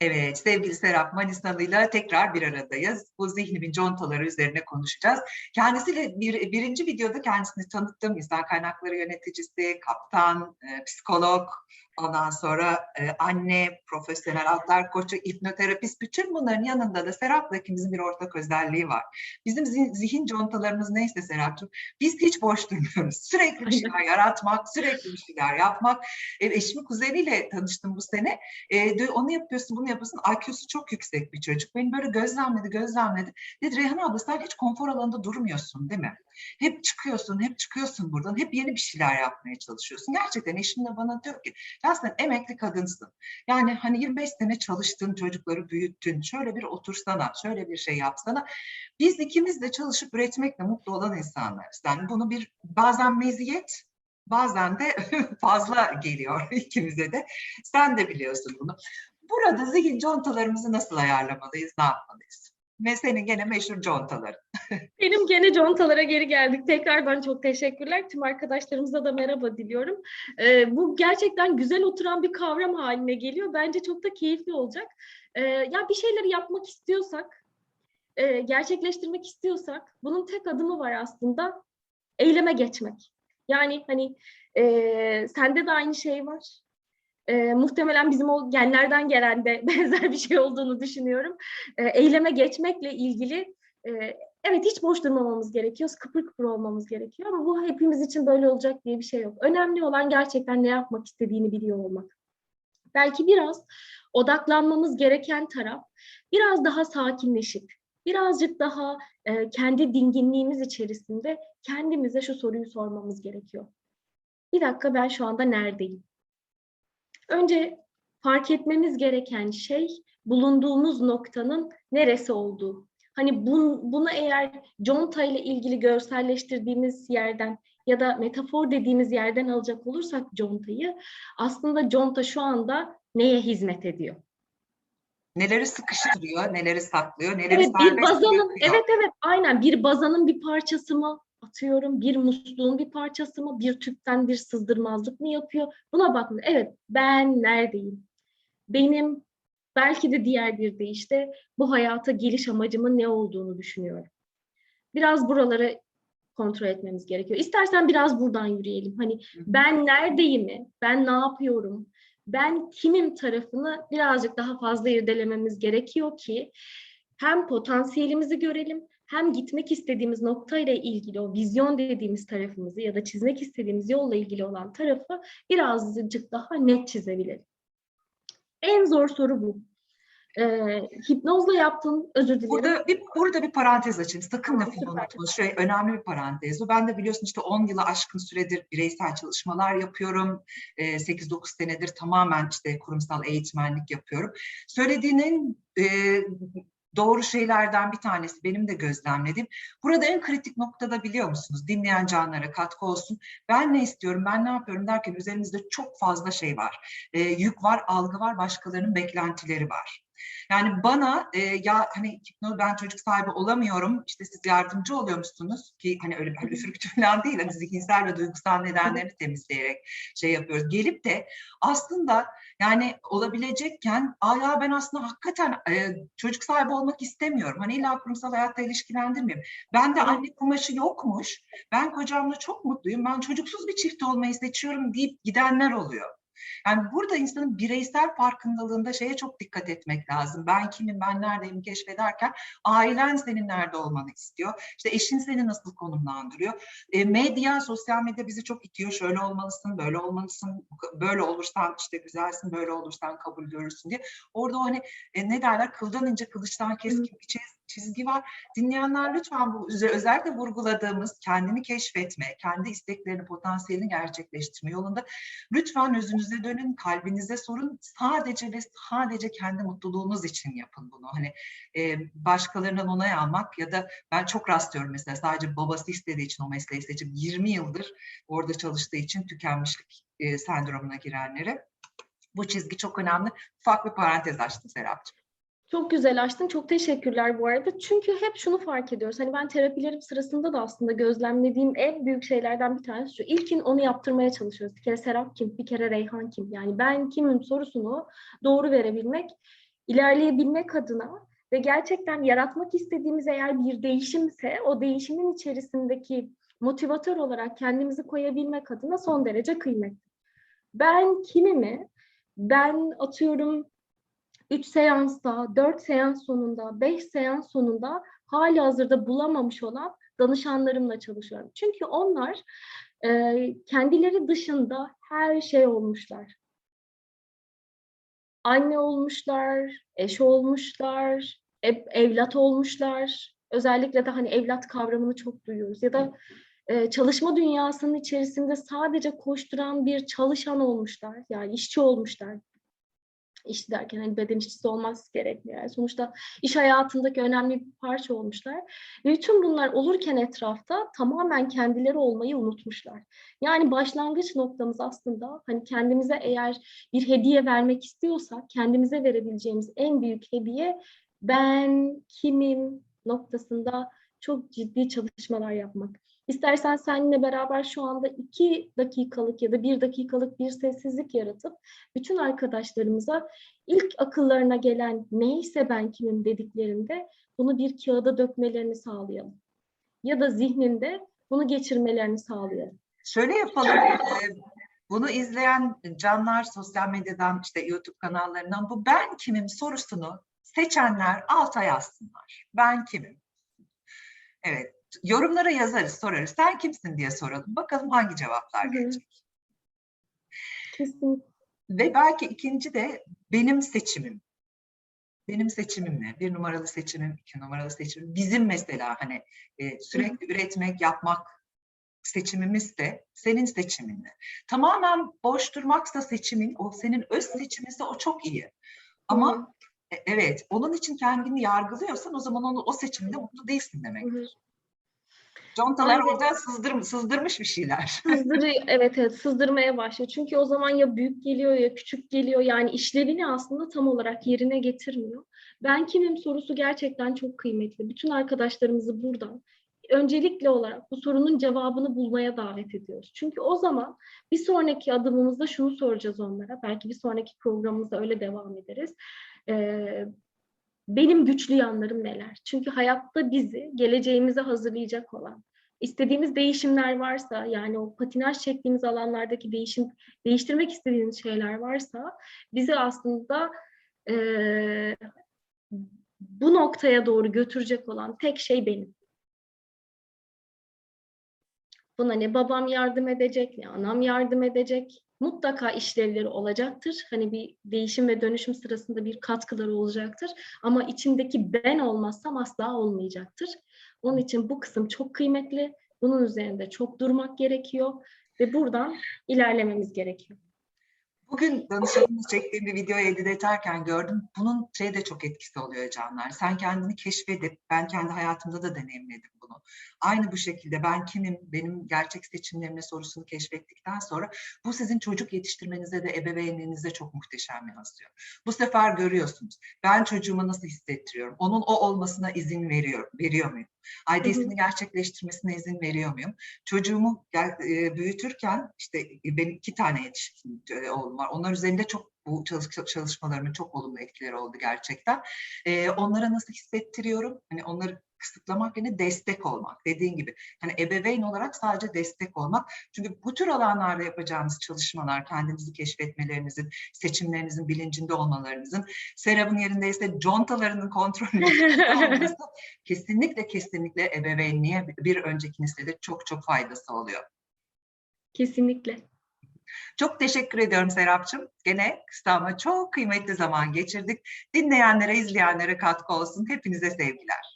Evet, sevgili Serap Manisalı'yla tekrar bir aradayız. Bu zihnimin contaları üzerine konuşacağız. Kendisiyle bir, birinci videoda kendisini tanıttım. İnsan kaynakları yöneticisi, kaptan, e, psikolog, ondan sonra e, anne, profesyonel altlar koçu, hipnoterapist. Bütün bunların yanında da Serap'la ikimizin bir ortak özelliği var. Bizim zihin, contalarımız neyse Serap'cığım, biz hiç boş durmuyoruz. Sürekli bir şeyler yaratmak, sürekli bir şeyler yapmak. E, eşimin kuzeniyle tanıştım bu sene. E, de- onu yapıyorsun, bunu yapıyorsun. IQ'su çok yüksek bir çocuk. Beni böyle gözlemledi, gözlemledi. Dedi Reyhan abla sen hiç konfor alanında durmuyorsun değil mi? Hep çıkıyorsun, hep çıkıyorsun buradan. Hep yeni bir şeyler yapmaya çalışıyorsun. Gerçekten eşim de bana diyor ki sen emekli kadınsın. Yani hani 25 sene çalıştın, çocukları büyüttün. Şöyle bir otursana, şöyle bir şey yapsana. Biz ikimiz de çalışıp üretmekle mutlu olan insanlarız. Yani bunu bir bazen meziyet, bazen de fazla geliyor ikimize de. Sen de biliyorsun bunu. Burada zihin contalarımızı nasıl ayarlamalıyız, ne yapmalıyız? Ve senin gene meşhur contaların. Benim gene contalara geri geldik. Tekrardan çok teşekkürler. Tüm arkadaşlarımıza da merhaba diliyorum. Ee, bu gerçekten güzel oturan bir kavram haline geliyor. Bence çok da keyifli olacak. Ee, ya bir şeyleri yapmak istiyorsak, e, gerçekleştirmek istiyorsak bunun tek adımı var aslında. Eyleme geçmek. Yani hani e, sende de aynı şey var. E, muhtemelen bizim o genlerden gelen de benzer bir şey olduğunu düşünüyorum. E, eyleme geçmekle ilgili e, evet hiç boş durmamamız gerekiyor, kıpır kıpır olmamız gerekiyor ama bu hepimiz için böyle olacak diye bir şey yok. Önemli olan gerçekten ne yapmak istediğini biliyor olmak. Belki biraz odaklanmamız gereken taraf biraz daha sakinleşip, birazcık daha e, kendi dinginliğimiz içerisinde kendimize şu soruyu sormamız gerekiyor. Bir dakika ben şu anda neredeyim? Önce fark etmemiz gereken şey bulunduğumuz noktanın neresi olduğu. Hani bun, bunu eğer conta ile ilgili görselleştirdiğimiz yerden ya da metafor dediğimiz yerden alacak olursak contayı aslında conta şu anda neye hizmet ediyor? Neleri sıkıştırıyor, neleri saklıyor, neleri Evet bir bazanın evet evet aynen bir bazanın bir parçası mı atıyorum bir musluğun bir parçası mı bir tüpten bir sızdırmazlık mı yapıyor? Buna bakın evet ben neredeyim? Benim belki de diğer bir deyişle bu hayata geliş amacımın ne olduğunu düşünüyorum. Biraz buraları kontrol etmemiz gerekiyor. İstersen biraz buradan yürüyelim. Hani ben neredeyimi ben ne yapıyorum ben kimim tarafını birazcık daha fazla irdelememiz gerekiyor ki hem potansiyelimizi görelim hem gitmek istediğimiz noktayla ilgili o vizyon dediğimiz tarafımızı ya da çizmek istediğimiz yolla ilgili olan tarafı birazcık daha net çizebilelim. En zor soru bu. Ee, hipnozla yaptığın, özür dilerim. Burada bir, burada bir parantez açayım. Sakın lafını unutma. Şey, önemli bir parantez. Bu ben de biliyorsun işte 10 yılı aşkın süredir bireysel çalışmalar yapıyorum. Ee, 8-9 senedir tamamen işte kurumsal eğitmenlik yapıyorum. Söylediğinin e, doğru şeylerden bir tanesi benim de gözlemlediğim. Burada en kritik noktada biliyor musunuz? Dinleyen canlara katkı olsun. Ben ne istiyorum, ben ne yapıyorum derken üzerimizde çok fazla şey var. Ee, yük var, algı var, başkalarının beklentileri var. Yani bana e, ya hani hipnoz ben çocuk sahibi olamıyorum işte siz yardımcı oluyormuşsunuz ki hani öyle bir üfürükçü falan değil hani zihinsel ve duygusal nedenlerini temizleyerek şey yapıyoruz. Gelip de aslında yani olabilecekken ya ben aslında hakikaten e, çocuk sahibi olmak istemiyorum. Hani illa kurumsal hayatta ilişkilendirmiyorum. Ben de anne kumaşı yokmuş. Ben kocamla çok mutluyum. Ben çocuksuz bir çift olmayı seçiyorum deyip gidenler oluyor. Yani burada insanın bireysel farkındalığında şeye çok dikkat etmek lazım. Ben kimim, ben neredeyim keşfederken ailen senin nerede olmanı istiyor. İşte eşin seni nasıl konumlandırıyor. E, medya, sosyal medya bizi çok itiyor. Şöyle olmalısın, böyle olmalısın, böyle olursan işte güzelsin, böyle olursan kabul görürsün diye. Orada o hani e, ne derler kıldan ince kılıçtan keskin bir çiz- çizgi var. Dinleyenler lütfen bu özellikle vurguladığımız kendini keşfetme, kendi isteklerini, potansiyelini gerçekleştirme yolunda lütfen özünüze dönün, kalbinize sorun. Sadece ve sadece kendi mutluluğunuz için yapın bunu. Hani e, başkalarından onay almak ya da ben çok rastlıyorum mesela sadece babası istediği için o mesleği seçip 20 yıldır orada çalıştığı için tükenmişlik e, sendromuna girenlere. Bu çizgi çok önemli. Ufak bir parantez açtım Serapcığım. Çok güzel açtın. Çok teşekkürler bu arada. Çünkü hep şunu fark ediyoruz. Hani ben terapilerim sırasında da aslında gözlemlediğim en büyük şeylerden bir tanesi şu. İlkin onu yaptırmaya çalışıyoruz. Bir kere Serap kim? Bir kere Reyhan kim? Yani ben kimim sorusunu doğru verebilmek ilerleyebilmek adına ve gerçekten yaratmak istediğimiz eğer bir değişimse o değişimin içerisindeki motivatör olarak kendimizi koyabilmek adına son derece kıymetli. Ben kimimi, ben atıyorum 3 seansta, 4 seans sonunda, 5 seans sonunda hali hazırda bulamamış olan danışanlarımla çalışıyorum. Çünkü onlar e, kendileri dışında her şey olmuşlar. Anne olmuşlar, eş olmuşlar, ev- evlat olmuşlar. Özellikle de hani evlat kavramını çok duyuyoruz. Ya da e, çalışma dünyasının içerisinde sadece koşturan bir çalışan olmuşlar. Yani işçi olmuşlar. İşçi derken hani beden işçisi olmaz gerekmiyor. Yani sonuçta iş hayatındaki önemli bir parça olmuşlar. Ve bütün bunlar olurken etrafta tamamen kendileri olmayı unutmuşlar. Yani başlangıç noktamız aslında hani kendimize eğer bir hediye vermek istiyorsak kendimize verebileceğimiz en büyük hediye ben kimim noktasında çok ciddi çalışmalar yapmak. İstersen seninle beraber şu anda iki dakikalık ya da bir dakikalık bir sessizlik yaratıp bütün arkadaşlarımıza ilk akıllarına gelen neyse ben kimim dediklerinde bunu bir kağıda dökmelerini sağlayalım. Ya da zihninde bunu geçirmelerini sağlayalım. Şöyle yapalım. e, Bunu izleyen canlar sosyal medyadan işte YouTube kanallarından bu ben kimim sorusunu seçenler alta yazsınlar. Ben kimim? Evet. Yorumlara yazarız, sorarız. Sen kimsin diye soralım. Bakalım hangi cevaplar Hı hı. gelecek. Kesin. Ve belki ikinci de benim seçimim. Benim seçimim ne? Bir numaralı seçimim, iki numaralı seçimim. Bizim mesela hani e, sürekli üretmek, yapmak seçimimiz de senin seçimin ne? Tamamen boş durmaksa seçimin, o senin öz seçiminse o çok iyi. Ama evet, onun için kendini yargılıyorsan o zaman onu, o seçimde mutlu değilsin demek. Hı hı. Contalar Aynen. orada sızdır, sızdırmış bir şeyler. Sızdırı, evet evet sızdırmaya başlıyor. Çünkü o zaman ya büyük geliyor ya küçük geliyor. Yani işlevini aslında tam olarak yerine getirmiyor. Ben kimim sorusu gerçekten çok kıymetli. Bütün arkadaşlarımızı buradan öncelikli olarak bu sorunun cevabını bulmaya davet ediyoruz. Çünkü o zaman bir sonraki adımımızda şunu soracağız onlara. Belki bir sonraki programımızda öyle devam ederiz. Ee, benim güçlü yanlarım neler? Çünkü hayatta bizi geleceğimize hazırlayacak olan, istediğimiz değişimler varsa yani o patinaj çektiğimiz alanlardaki değişim değiştirmek istediğimiz şeyler varsa bizi aslında eee, bu noktaya doğru götürecek olan tek şey benim. Buna ne babam yardım edecek, ne anam yardım edecek. Mutlaka işlevleri olacaktır. Hani bir değişim ve dönüşüm sırasında bir katkıları olacaktır. Ama içindeki ben olmazsam asla olmayacaktır. Onun için bu kısım çok kıymetli. Bunun üzerinde çok durmak gerekiyor ve buradan ilerlememiz gerekiyor. Bugün danışanımız çektiğim bir videoyu edit ederken gördüm. Bunun şey de çok etkisi oluyor canlar. Sen kendini keşfedip, ben kendi hayatımda da deneyimledim bunu. Aynı bu şekilde ben kimim, benim gerçek seçimlerim ne sorusunu keşfettikten sonra bu sizin çocuk yetiştirmenize de ebeveynliğinize çok muhteşem yansıyor. Bu sefer görüyorsunuz. Ben çocuğuma nasıl hissettiriyorum? Onun o olmasına izin veriyorum, veriyor muyum? ID'sini gerçekleştirmesine izin veriyor muyum? Çocuğumu e, büyütürken işte e, benim iki tane yetişkin e, oğlum var. Onlar üzerinde çok bu çalış- çalışmalarımın çok olumlu etkileri oldu gerçekten. E, onlara nasıl hissettiriyorum? Hani onları kısıtlamak yerine destek olmak. Dediğin gibi hani ebeveyn olarak sadece destek olmak. Çünkü bu tür alanlarda yapacağımız çalışmalar kendinizi keşfetmelerinizin, seçimlerinizin bilincinde olmalarınızın, Serap'ın yerindeyse contalarının kontrolünde olması kesinlikle kesinlikle ebeveynliğe bir önceki nesle de çok çok faydası oluyor. Kesinlikle. Çok teşekkür ediyorum Serapcığım. Gene kısa çok kıymetli zaman geçirdik. Dinleyenlere, izleyenlere katkı olsun. Hepinize sevgiler.